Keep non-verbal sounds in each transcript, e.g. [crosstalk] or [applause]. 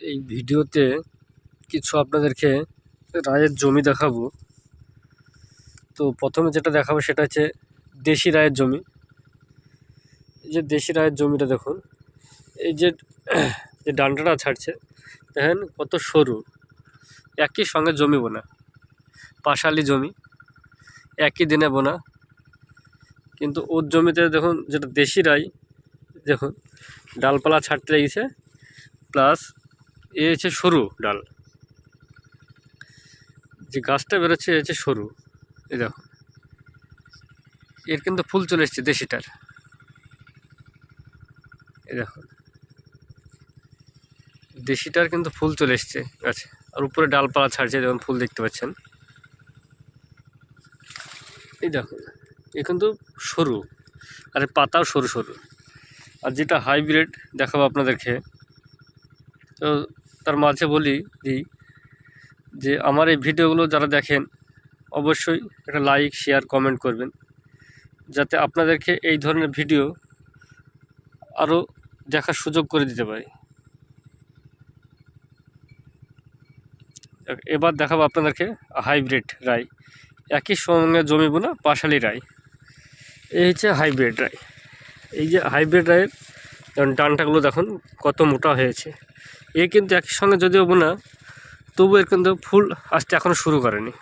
এই ভিডিওতে কিছু আপনাদেরকে রায়ের জমি দেখাবো। তো প্রথমে যেটা দেখাবো সেটা হচ্ছে দেশি রায়ের জমি। এই যে দেশি রায়ের জমিটা দেখুন। এই যে [clears throat] যে ডান্ডাটা ছাড়ছে, দেখেন কত সরু। একই সঙ্গে জমি বোনা। পাশালি জমি, একই দিনে বোনা। কিন্তু ওর জমিতে দেখুন যেটা দেশি রাই দেখুন। ডালপালা ছাড়তে লেগেছে, প্লাস এ হচ্ছে সরু ডাল। যে গাছটা বেরোচ্ছে এ হচ্ছে সরু। এই দেখুন এর কিন্তু ফুল চলে এসছে দেশিটার। এই দেখুন দেশিটার কিন্তু ফুল চলে এসছে গাছে। আর উপরে ডালপালা ছাড়ছে যেমন ফুল দেখতে পাচ্ছেন। এই দেখুন এ কিন্তু সরু। আর পাতাও সরু সরু। আর যেটা হাইব্রিড দেখাবো আপনাদেরকে। তো তার মাঝে বলি দিই যে আমার এই ভিডিওগুলো যারা দেখেন, অবশ্যই একটা লাইক শেয়ার কমেন্ট করবেন। যাতে আপনাদেরকে এই ধরনের ভিডিও আরও দেখার সুযোগ করে দিতে পারি। এবার দেখাবো আপনাদেরকে হাইব্রিড রাই একই সঙ্গে জমি বোনা পাশালি রাই এই হচ্ছে হাইব্রিড রাই এই যে হাইব্রিড রায়ের ডানটাগুলো দেখুন, কত মোটা হয়েছে। এ কিন্তু একই সঙ্গে যদিও বোনা তবু এর কিন্তু ফুল আসতে এখনও শুরু করেনি।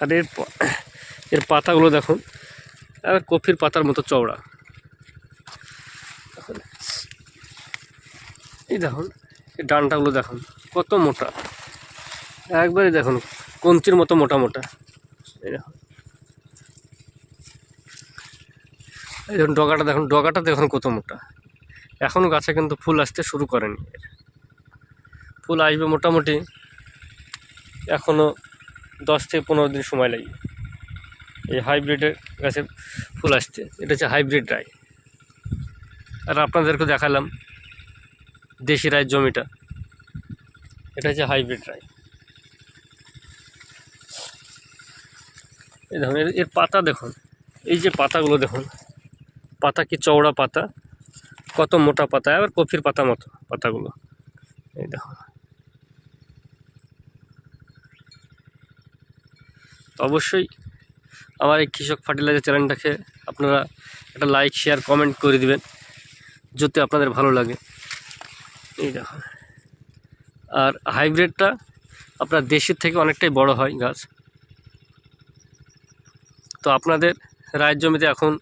আর এর এর পাতাগুলো দেখুন, আর কফির পাতার মতো চওড়া। এই দেখুন, এই ডানটাগুলো দেখুন, কত মোটা। একবারে দেখুন, কঞ্চির মতো মোটা মোটা। এই দেখুন। এই দেখুন, ডগাটা দেখুন ডগাটা দেখুন কত মোটা। এখনও গাছে কিন্তু ফুল আসতে শুরু করেনি। ফুল আসবে মোটামুটি এখনও দশ থেকে পনেরো দিন সময় লাগবে। এই হাইব্রিডের গাছে ফুল আসতে এটা হচ্ছে হাইব্রিড রাই আর আপনাদেরকে দেখালাম দেশি রায়ের জমিটা। এটা হচ্ছে হাইব্রিড রাই এই এর- এর পাতা দেখুন। এই যে পাতাগুলো দেখুন, পাতা কি চওড়া পাতা? কত মোটা পাতা? আবার কফির পাতা মতো পাতাগুলো। এই দেখুন। অবশ্যই আমার এই কৃষক ফার্টিলাইজার চ্যানেলটাকে আপনারা একটা লাইক, শেয়ার, কমেন্ট করে দিবেন যদি আপনাদের ভালো লাগে। এই দেখুন আর হাইব্রিডটা আপনার দেশের থেকে অনেকটাই বড় হয় গাছ। তো আপনাদের রায়ের জমিতে এখন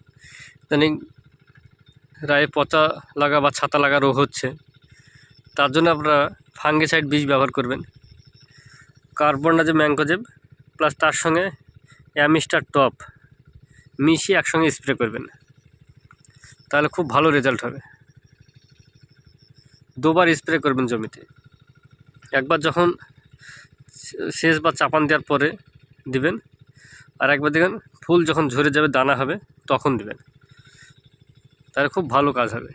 ইদানিং রায়ে পচা লাগা বা ছাতা লাগা রোগ হচ্ছে। তার জন্য আপনারা ফাঙ্গিসাইড বীজ ব্যবহার করবেন। কার্বনডাজে ম্যাঙ্কোজেব প্লাস তার সঙ্গে অ্যামিস্টার টপ মিশিয়ে একসঙ্গে স্প্রে করবেন। তাহলে খুব ভালো রেজাল্ট হবে। দুবার স্প্রে করবেন জমিতে। একবার যখন শেষ বা চাপান দেওয়ার পরে দিবেন, আর একবার দেখবেন ফুল যখন ঝরে যাবে, দানা হবে, তখন দিবেন। তাহলে খুব ভালো কাজ হবে।